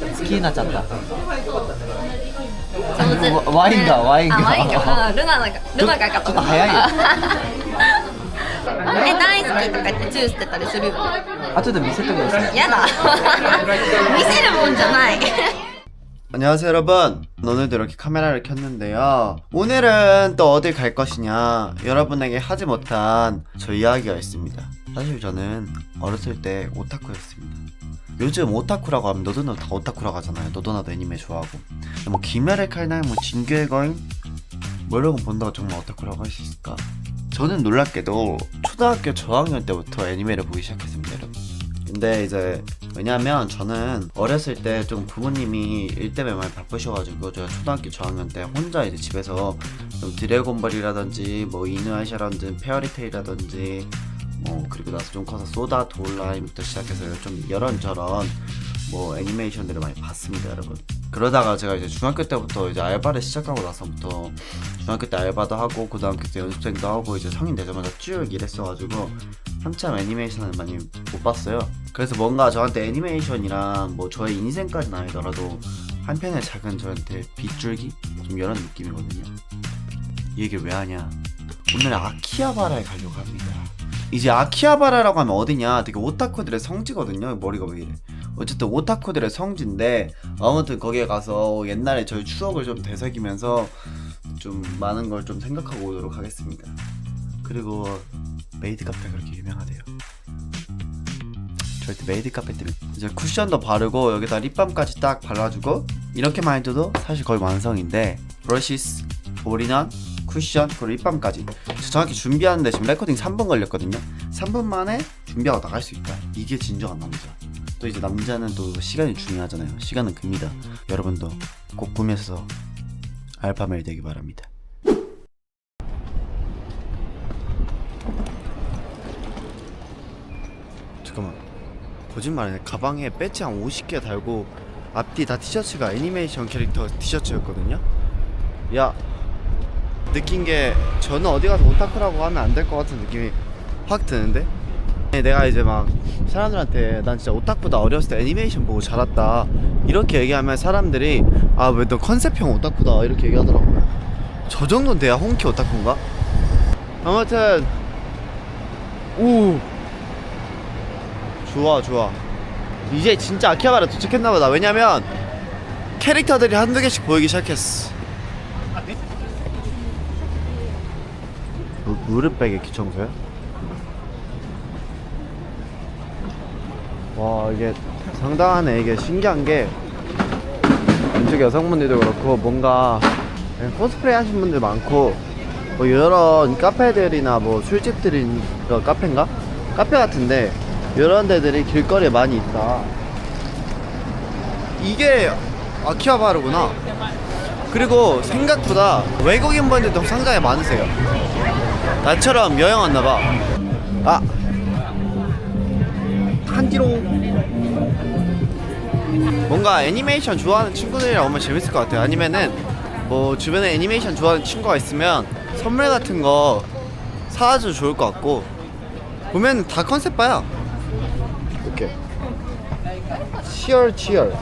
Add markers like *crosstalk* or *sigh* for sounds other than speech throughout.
好きになっちゃったそのぜワワインがワインがあワインがあルナなんかルナがかちょっと早いよえ大好きとか言ってチューしてたりする後で見せてくださいやだ見せるもんじゃない 안녕하세요 여러분 오늘도 이렇게 카메라를 켰는데요 오늘은 또 어딜 갈 것이냐 여러분에게 하지 못한 저 이야기가 있습니다 사실 저는 어렸을 때 오타쿠였습니다 요즘 오타쿠라고 하면 너도나도 다 오타쿠라고 하잖아요. 너도나도 애니메 좋아하고. 뭐 김열의 칼날 뭐 진규의 거인? 뭐 이런 거 본다고 정말 오타쿠라고 할 수 있을까? 저는 놀랍게도 초등학교 저학년 때부터 애니메를 보기 시작했습니다 여러분. 근데 이제 왜냐면 저는 어렸을 때 좀 부모님이 일 때문에 많이 바쁘셔가지고 제가 초등학교 저학년 때 혼자 이제 집에서 좀 드래곤볼이라든지 뭐 이누야샤라든지 페어리테일이라든지 뭐 그리고 나서 좀 커서 소다 도라임부터 시작해서 좀 이런저런 뭐 애니메이션들을 많이 봤습니다 여러분. 그러다가 제가 이제 중학교 때부터 이제 알바를 시작하고 나서부터 중학교 때 알바도 하고 고등학교 때 연습생도 하고 이제 성인 되자마자 쭉 일했어가지고 한참 애니메이션을 많이 못 봤어요. 그래서 뭔가 저한테 애니메이션이랑 뭐 저의 인생까지는 아니더라도 한편의 작은 저한테 빗줄기? 좀 이런 느낌이거든요. 이 얘기를 왜 하냐? 오늘 아키하바라에 가려고 합니다 이제 아키하바라라고 하면 어디냐? 되게 오타쿠들의 성지거든요 머리가 왜 이래. 어쨌든 오타쿠들의 성지인데 아무튼 거기에 가서 옛날에 저희 추억을 좀 되새기면서 좀 많은 걸 좀 생각하고 오도록 하겠습니다. 그리고 메이드 카페 그렇게 유명하대요. 절대 메이드 카페 때문에 이제 쿠션도 바르고 여기다 립밤까지 딱 발라주고 이렇게만 해줘도 사실 거의 완성인데 브러시스 올인원 쿠션 그리고 립밤까지. 저 정확히 준비하는데 지금 레코딩 3분 걸렸거든요. 3분 만에 준비하고 나갈 수 있다. 이게 진정한 남자. 또 이제 남자는 또 시간이 중요하잖아요. 시간은 금이다. 여러분도 꼭 꾸며서 알파메일 되기 바랍니다. 잠깐만. 거짓말이네. 가방에 배지 한 50개 달고 앞뒤 다 티셔츠가 애니메이션 캐릭터 티셔츠였거든요? 야 느낀 게 저는 어디 가서 오타쿠라고 하면 안 될 것 같은 느낌이 확 드는데? 네, 내가 이제 막 사람들한테 난 진짜 오타쿠다 어렸을 때 애니메이션 보고 자랐다. 이렇게 얘기하면 사람들이 아 왜 너 컨셉형 오타쿠다? 이렇게 얘기하더라고요. 저 정도는 돼야 홍키 오타쿠인가? 아무튼 오 좋아 좋아. 이제 진짜 아키하바라 도착했나보다. 왜냐면 캐릭터들이 한두 개씩 보이기 시작했어 무, 무릎백에 귀청소야? 와 이게 상당하네 이게 신기한 게 왼쪽 여성분들도 그렇고 뭔가 코스프레 하신 분들 많고 뭐 이런 카페들이나 뭐 술집들이 어, 카페인가? 카페 같은데 이런 데들이 길거리에 많이 있다 이게 아키하바르구나 그리고 생각보다 외국인 분들도 상당히 많으세요 나처럼 여행 왔나 봐. 아. 한디롱 뭔가 애니메이션 좋아하는 친구들이랑 오면 재밌을 것 같아요. 아니면은 뭐 주변에 애니메이션 좋아하는 친구가 있으면 선물 같은 거 사와줘도 좋을 것 같고. 보면 다 컨셉 봐요. 이렇게. 치얼 치얼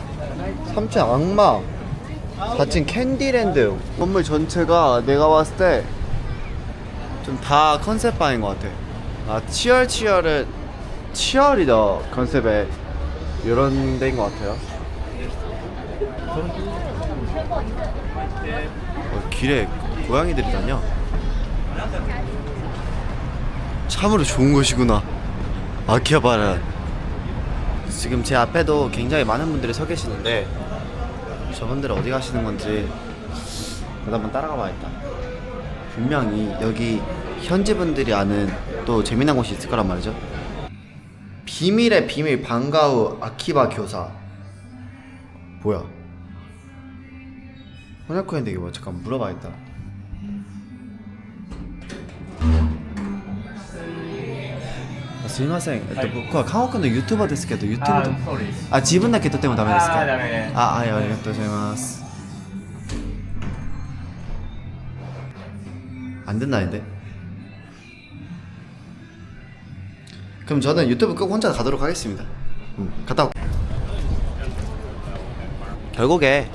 3층 악마. 4층 캔디랜드. 건물 전체가 내가 봤을 때 좀 다 컨셉 바인 것 같아 아 치얼 치얼은 치얼이더 컨셉의 이런 데인 것 같아요. 어, 길에 고양이들이 다녀 참으로 좋은 곳이구나. 아키하바라. 지금 제 앞에도 굉장히 많은 분들이 서 계시는데 저분들 어디 가시는 건지 나도 한번 따라가 봐야겠다. 분명히 여기 현지 분들이 아는 또 재미난 곳이 있을 거란 말이죠 비밀의 비밀 방과후 아키바 교사 뭐야 혼혈코인데 이게 뭐야 잠깐 물어봐야겠다 아, すみません、えっと、僕は韓国の YouTuber ですけど YouTube とあ自分だけとってもダメですかあーダメあはいありがとうございます안 된다는데? 그럼 저는 유튜브 끄고 혼자 가도록 하겠습니다. 음, 갔다 올 결국에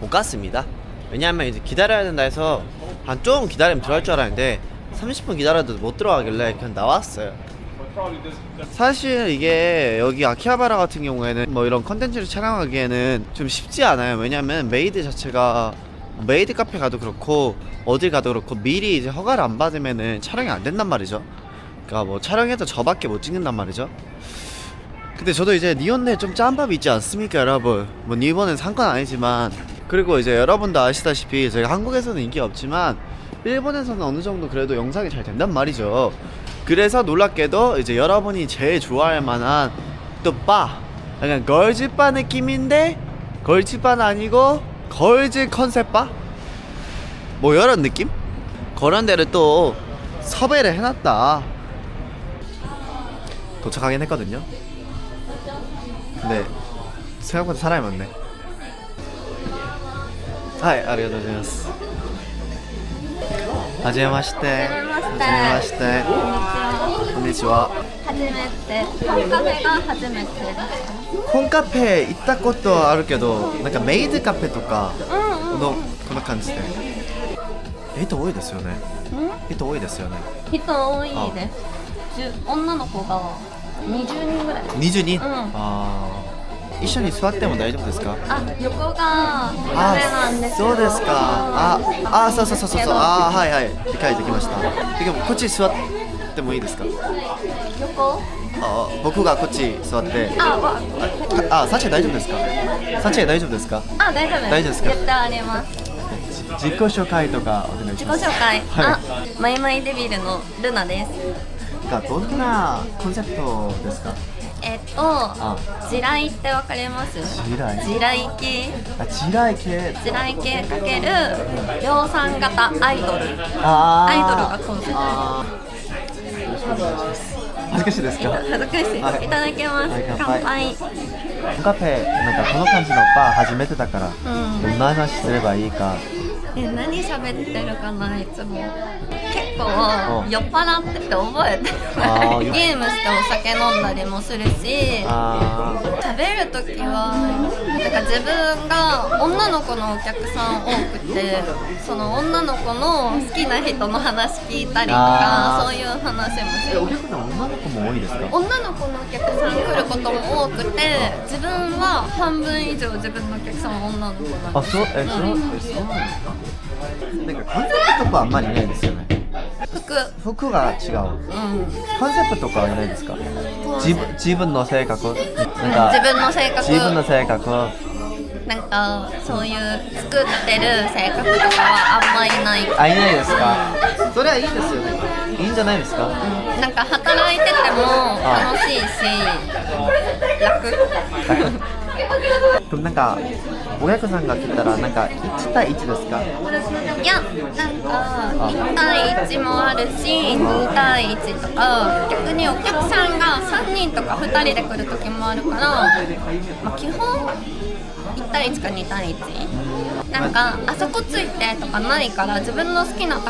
못 갔습니다. 왜냐하면 이제 기다려야 된다 해서 한좀 기다리면 들어갈 줄 알았는데 30분 기다려도 못 들어가길래 그냥 나왔어요. 사실 이게 여기 아키하바라 같은 경우에는 뭐 이런 컨텐츠를 촬영하기에는 좀 쉽지 않아요. 왜냐면 메이드 자체가 메이드 카페 가도 그렇고 어딜 가도 그렇고 미리 이제 허가를 안 받으면은 촬영이 안 된단 말이죠. 그러니까 뭐 촬영해도 저밖에 못 찍는단 말이죠. 근데 저도 이제 니온네 좀 짠밥이 있지 않습니까 여러분? 뭐 일본은 상관 아니지만. 그리고 이제 여러분도 아시다시피 제가 한국에서는 인기가 없지만 일본에서는 어느 정도 그래도 영상이 잘 된단 말이죠. 그래서 놀랍게도 이제 여러분이 제일 좋아할 만한 또 바 약간 걸즈바 느낌인데 걸즈바는 아니고 걸즈 컨셉바? 뭐 이런 느낌? 그런 데를 또 섭외를 해놨다 도착하긴 했거든요 근데 생각보다 사람이 많네. 하이, 아리가토고자이마스. 하지메마시테. 하지메마시테. konnichiwa. 初めてコンカフェが初めてですコンカフェ行ったことあるけど、なんかメイドカフェとかうんうんのこんな感じで。人多いですよね。うん人多いですよね。人多いですじゅ女の子が 20人ぐらい20人？んああ。一緒に座っても大丈夫ですか？あ横がダメなんですよそうですか。あ、あ、そうそうそうそうそう。あ、はいはい。理解できました。でもこっち座ってもいいですか？横？あ、僕がこっち座って。あわあ、あ、サチェ大丈夫ですか？サチェ大丈夫ですか？あ大丈夫大丈夫ですか？絶対あります自己紹介とかお願いします。自己紹介、はいあマイマイデビルのルナですがどんなコンセプトですか？えっとあ、地雷ってわかります？地雷？地雷系。あ、地雷系。地雷系かける量産型アイドル。あー。アイドルがコンセプト。よろしくお願いします。恥ずかしいですか？恥ずかしい、はい。い、ただきます、はい乾杯。乾杯。カフェなんかこの感じのバー初めてだから、うん。どんな話すればいいか。え何喋ってるかないつも結構うん酔っ払ってて覚えてない *laughs* ゲームしてお酒飲んだりもするしあ喋るときはなんか自分が女の子のお客さん多くてその女の子の好きな人の話聞いたりとかそういう話もすー。えるお客さん女の子も多いですか？女の子のお客さん来ることも多くて自分は半分以上自分のお客さんは女の子なんあ、ですそうえそうえそうなんですか？なんかコンセプトとかあんまりいないですよね。服服が違う。うんコンセプトとかはいないですか？自分自分の性格なん自か分の性格自分の性格なんかそういう作ってる性格とかはあんまりないあいないですか？それはいいですよね。いいんじゃないですか？なんか働いてても楽しいし楽でもなんかお客さんが来たらなんか1対1ですか？いやなんか1対1もあるし2対1とか逆にお客さんが3人とか2人で来る時もあるから、まあ、基本1対1か2対1なんかあそこついてとかないから自分の好きなと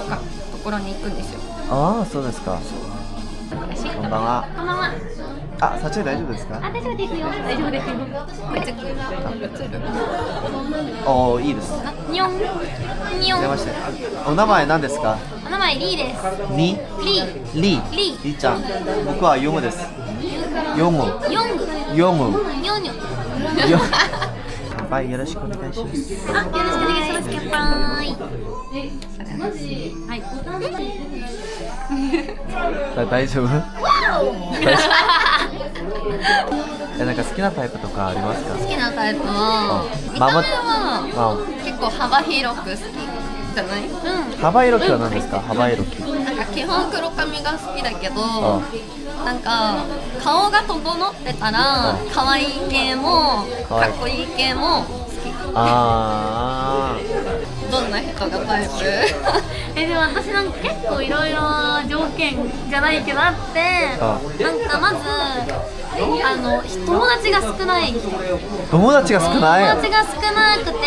ころに行くんですよああそうですか。ここんばんは。んばんはあ、撮影大丈夫ですか？あ大丈夫ですよ大丈夫ですよおおいいです。あにょんにょん出まして。お名前何ですか？お名前リーですに？リーリーリーリーちゃん。僕はヨムです。ヨムヨングヨム。ニョニョよ乾杯よろしくお願いします。あ、よろしくお願いします。乾杯。はい。だ大丈夫？大丈夫？*laughs* えなんか好きなタイプとかありますか？好きなタイプはうん見た目はあ結構幅広く好きじゃない？うん。幅広きは何ですか？幅広き。なんか基本黒髪が好きだけど、あなんか顔が整ってたらうん可愛い系もかっこいい系も好き。あどんな人がタイプ？えでも私なんか結構いろいろ条件じゃないけどあってあなんかまずあの友達が少ない。友達が少ない。友達が少なくて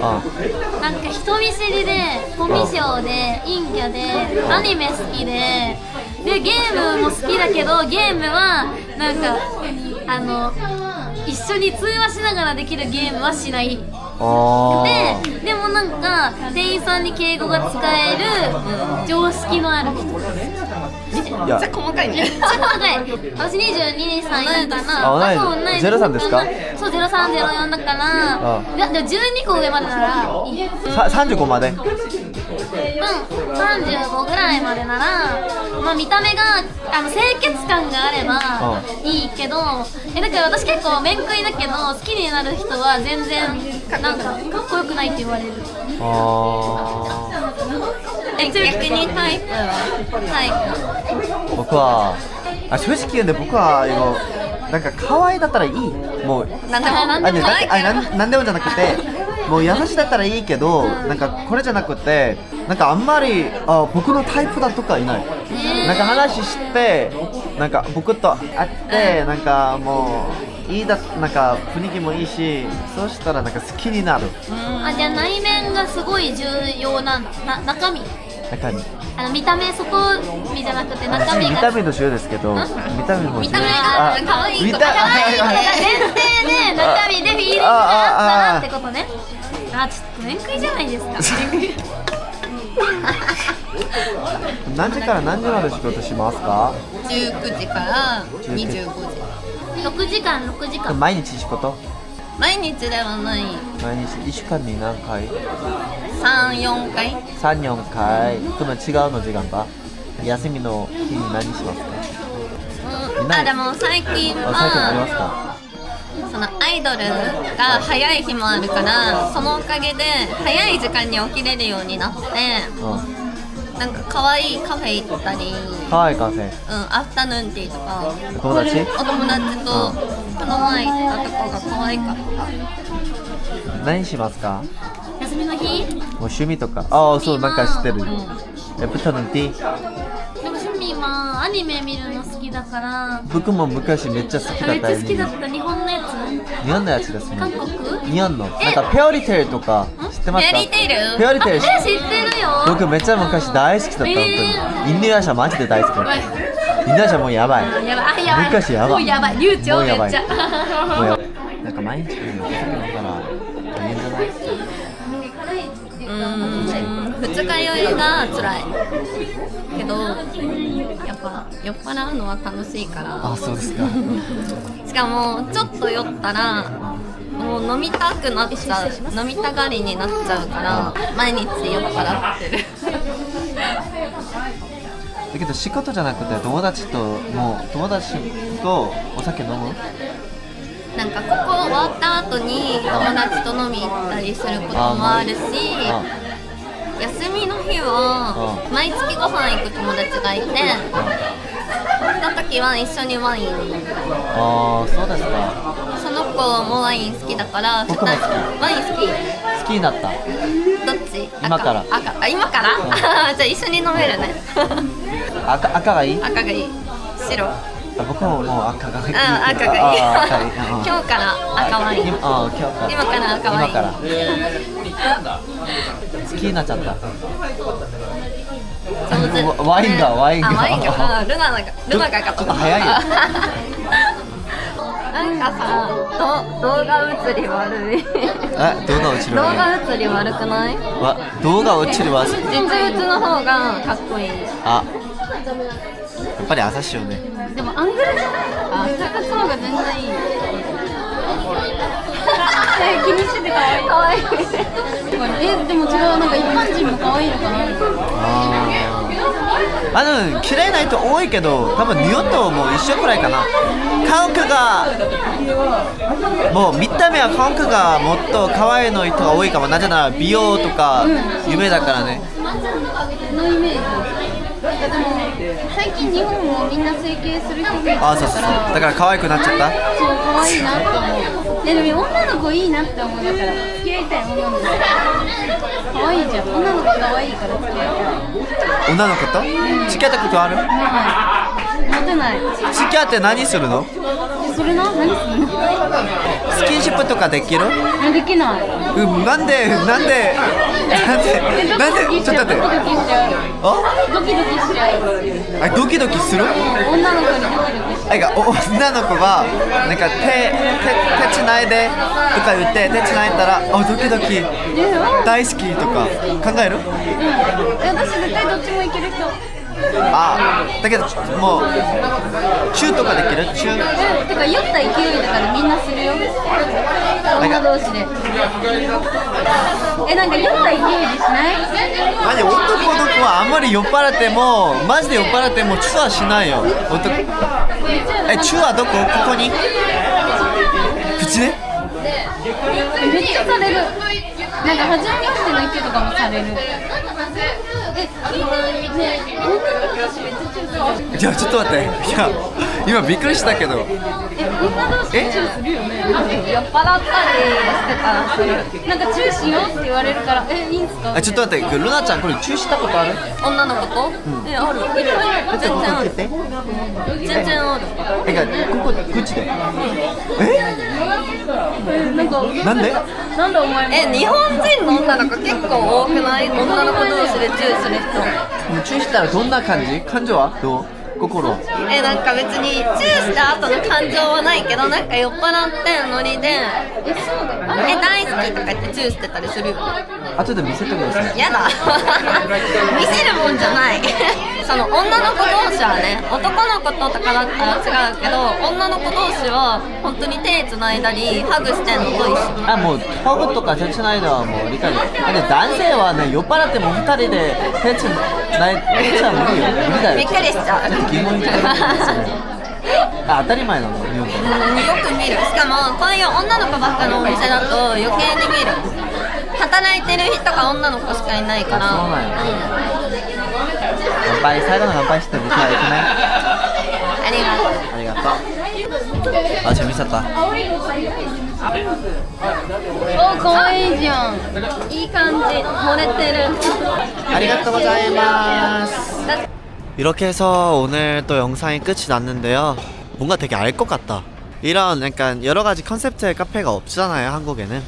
あなんか人見知りでコミュ障で陰キャでアニメ好きででゲームも好きだけどゲームはなんかあの一緒に通話しながらできるゲームはしない。あででもなんか店員さんに敬語が使える常識のある人。いや。めっちゃ細かいね。ちょっと待って私22歳だからあ同いそう同い03ですか？そう0304だから。あいやでも12個上までならいい。さ35まで？うん、35ぐらいまでなら、まあ、見た目があの清潔感があればいいけど。えだから私結構面食いだけど好きになる人は全然なんかかっこよくないって言われる。あえ逆にタイプは？タイー僕はあ正直言うんで僕は今なんか可愛いだったらいい。もうプなんでもあなんでもあねだってあなんなんでもじゃなくてもう優しだったらいいけどなんかこれじゃなくてなんかあんまりあ僕のタイプだとかいない。なんか話してなんか僕と会ってなんかもういいだなんか雰囲気もいいしそうしたらなんか好きになる。あじゃあ内面がすごい重要なな中身？中にあの見た目そこ見じゃなくて中身が。見た目の重要ですけど見た目も見た目があ可愛い見たとか。可愛い。ってあ前提で中身でフィーリングがあったらってことねあちょっと面食いじゃないですか何時から何時まで仕事しますか19時から25時6時間6時間。毎日仕事毎日ではない。毎日1週間に何回？34回。34回。でも違うの時間か？休みの日に何しますか？うん。あでも最近あ最近ありますはか？そのアイドルが早い日もあるからそのおかげで早い時間に起きれるようになってうんなんか可愛いカフェ行ったり。ハワイカフェ。うん、アフタヌーンティーとか。友達？お友達とこの前行ったとこが可愛かった。何しますか？休みの日？もう趣味とか。ああそうなんか知ってる。えプタヌンティでも趣味はアニメ見るの好きだから。僕も昔めっちゃ好きだめっちゃったよ好きだった日本のや日本のやつですね。つ韓国？日本の。なんかペオリテールとか。知ってますか？フェアリーテイルペオリテールえ知ってるよ。僕めっちゃ昔大好きだった本当にインドヤシャマジで大好きだった。インドヤシャもうやばい。やばい。あやばい。昔やばい。もうやばい。流めっちゃ。もうやばい。*laughs* なんか毎日来るのだら大変じゃない？うーん。二日酔いが辛い。けどやっぱ酔っ払うのは楽しいから。あそうですか。*laughs* しかもちょっと酔ったらもう飲みたくなっちゃう飲みたがりになっちゃうから毎日酔っ払ってる。*laughs* だけど仕事じゃなくて友達ともう友達とお酒飲む？なんかここ終わった後に友達と飲み行ったりすることもあるしあ休みの日は毎月ご飯行く友達がいてその時は一緒にワインあーそうですかその子もワイン好きだから僕も好きワイン好き。好きになった？どっち？今から。赤。赤。あ今から、じゃあ一緒に飲めるね。*laughs* 赤赤がいい？赤がいい。白。あ僕ももう赤がいい。うん赤がいい。あ *laughs* 今日から赤ワイン。今あ今日から。今から赤ワイン。今から。*laughs* 好きになっちゃった。ワインがワインが。あワインが。あルナがルナがかちょっと早いよなんかさど動画映り悪い。え動画落ちる動わ画映り悪くない？わ動画落ちるわ実物の方がかっこいい。あ。やっぱり朝しよね。でもアングルじゃない。あ下の方が全然いい。え気にしてて可愛い。かわい。いえでも違うなんか一般人も可愛いのかな？あの嫌いな人多いけど多分日本ともう一緒くらいかな。韓国がもう見た目は韓国がもっと可愛いの人が多いかも。なぜなら美容とか有名だからね。のイメージいやでも最近日本もみんな整形する人増えてあそうそうそう。だから可愛くなっちゃった？そう可愛いなって思うえでも女の子いいなって思う。だから付き合いたい女の子可愛いじゃん。女の子可愛いから付き合いたい女の子と付き合ったことある？モテない。付き合って何するの？そそれな？何するスキンシップとかできる？のできない。うんなんで？なんで？なんで？なんで？ちょっと待って。ドキドキしちゃう。あ？ドキドキしちゃう。あドキドキする？女の子にドキドキしちゃう。なんかお女の子がなんか手手手つないでとか言って手つないだらあドキドキ。大好きとか。考える？え私絶対どっちもいける人あだけどもうチューとかできる？チュー？えてか酔った勢いだからみんなするよ。女同士で。えなんか酔った勢いでしない？何男の子はあんまり酔っ払ってもマジで酔っ払ってもチューはしないよ。男。えチューはどこ？ここに？口ねめっちゃされる。なんか初めましての人とかもされるじゃあちょっと待って。いや今びっくりしたけど。え女同士でチューするよね酔っ払ったりしてた。らするなんかチューしようって言われるからえいいんすか？あちょっと待ってルナちゃんこれチューしたことある？女の子と、えある。いっぱいある。全然ある。て全然ある。えかここ口で？え？なんかなんでなんでお前もえ日本人の？女の子結構多くない女の子同士でチューする人チューしたらどんな感じ感情はどう心。えなんか別にチューした後の感情はないけどなんか酔っ払ってノリでえ大好きとか言ってチューしてたりするよ。後で見せてください。やだ。*laughs* 見せるもんじゃないその女の子同士はね男の子ととかだったら違うけど女の子同士は本当に手つないだりハグしてんのと一緒。あもうハグとか手つないだはもう理解できる男性はね酔っ払っても二人で手つない手つは無理よ。無理だよ。びっくりしちゃう。疑問にあ当たり前なの日本で。うんよく見る。しかもこういう女の子ばっかのお店だと余計に見る。働いてる人が女の子しかいないから。そうなんや乾杯最後の乾杯して僕は行くねありがとうありがとうあ재밌었다お可愛いじゃんいい感じ漏れてる 아리가또 고자이마스 나- 이렇게 해서 오늘 또 영상이 끝이 났는데요. 뭔가 되게 알 것 같다. 이런 약간 여러 가지 컨셉트의 카페가 없잖아요, 한국에는.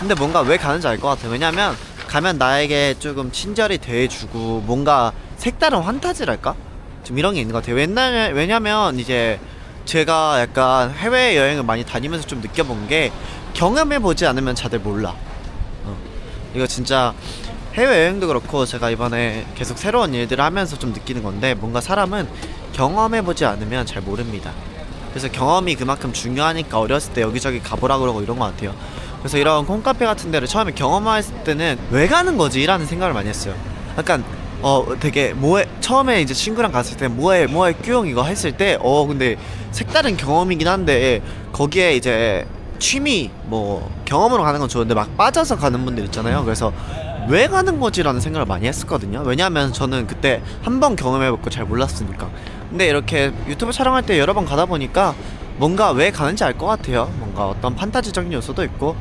근데 뭔가 왜 가는지 알 것 같아요. 왜냐면 가면 나에게 조금 친절히 대해주고 뭔가 색다른 환타지랄까? 좀 이런 게 있는 것 같아요. 왜냐면, 왜냐면 이제 제가 약간 해외 여행을 많이 다니면서 좀 느껴본 게 경험해 보지 않으면 다들 몰라. 어. 이거 진짜 해외 여행도 그렇고 제가 이번에 계속 새로운 일들을 하면서 좀 느끼는 건데 뭔가 사람은 경험해 보지 않으면 잘 모릅니다. 그래서 경험이 그만큼 중요하니까 어렸을 때 여기저기 가보라 그러고 이런 것 같아요. 그래서 이런 콩카페 같은 데를 처음에 경험했을 때는 왜 가는 거지? 라는 생각을 많이 했어요. 약간 어 되게 뭐해 처음에 이제 친구랑 갔을 때 뭐해 뭐해 뀨용 이거 했을 때 어 근데 색다른 경험이긴 한데 거기에 이제 취미 뭐 경험으로 가는 건 좋은데 막 빠져서 가는 분들 있잖아요. 그래서 왜 가는 거지라는 생각을 많이 했었거든요. 왜냐하면 저는 그때 한 번 경험해봤고 잘 몰랐으니까. 근데 이렇게 유튜브 촬영할 때 여러 번 가다 보니까 뭔가 왜 가는지 알 것 같아요. 뭔가 어떤 판타지적인 요소도 있고,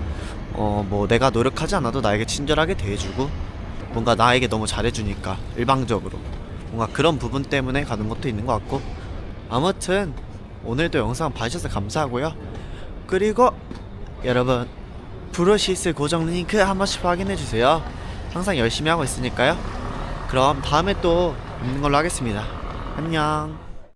어 뭐 내가 노력하지 않아도 나에게 친절하게 대해주고, 뭔가 나에게 너무 잘해주니까 일방적으로 뭔가 그런 부분 때문에 가는 것도 있는 것 같고. 아무튼 오늘도 영상 봐주셔서 감사하고요. 그리고 여러분 브로시스 고정 링크 한 번씩 확인해 주세요. 항상 열심히 하고 있으니까요. 그럼 다음에 또 뵙는 걸로 하겠습니다. 안녕.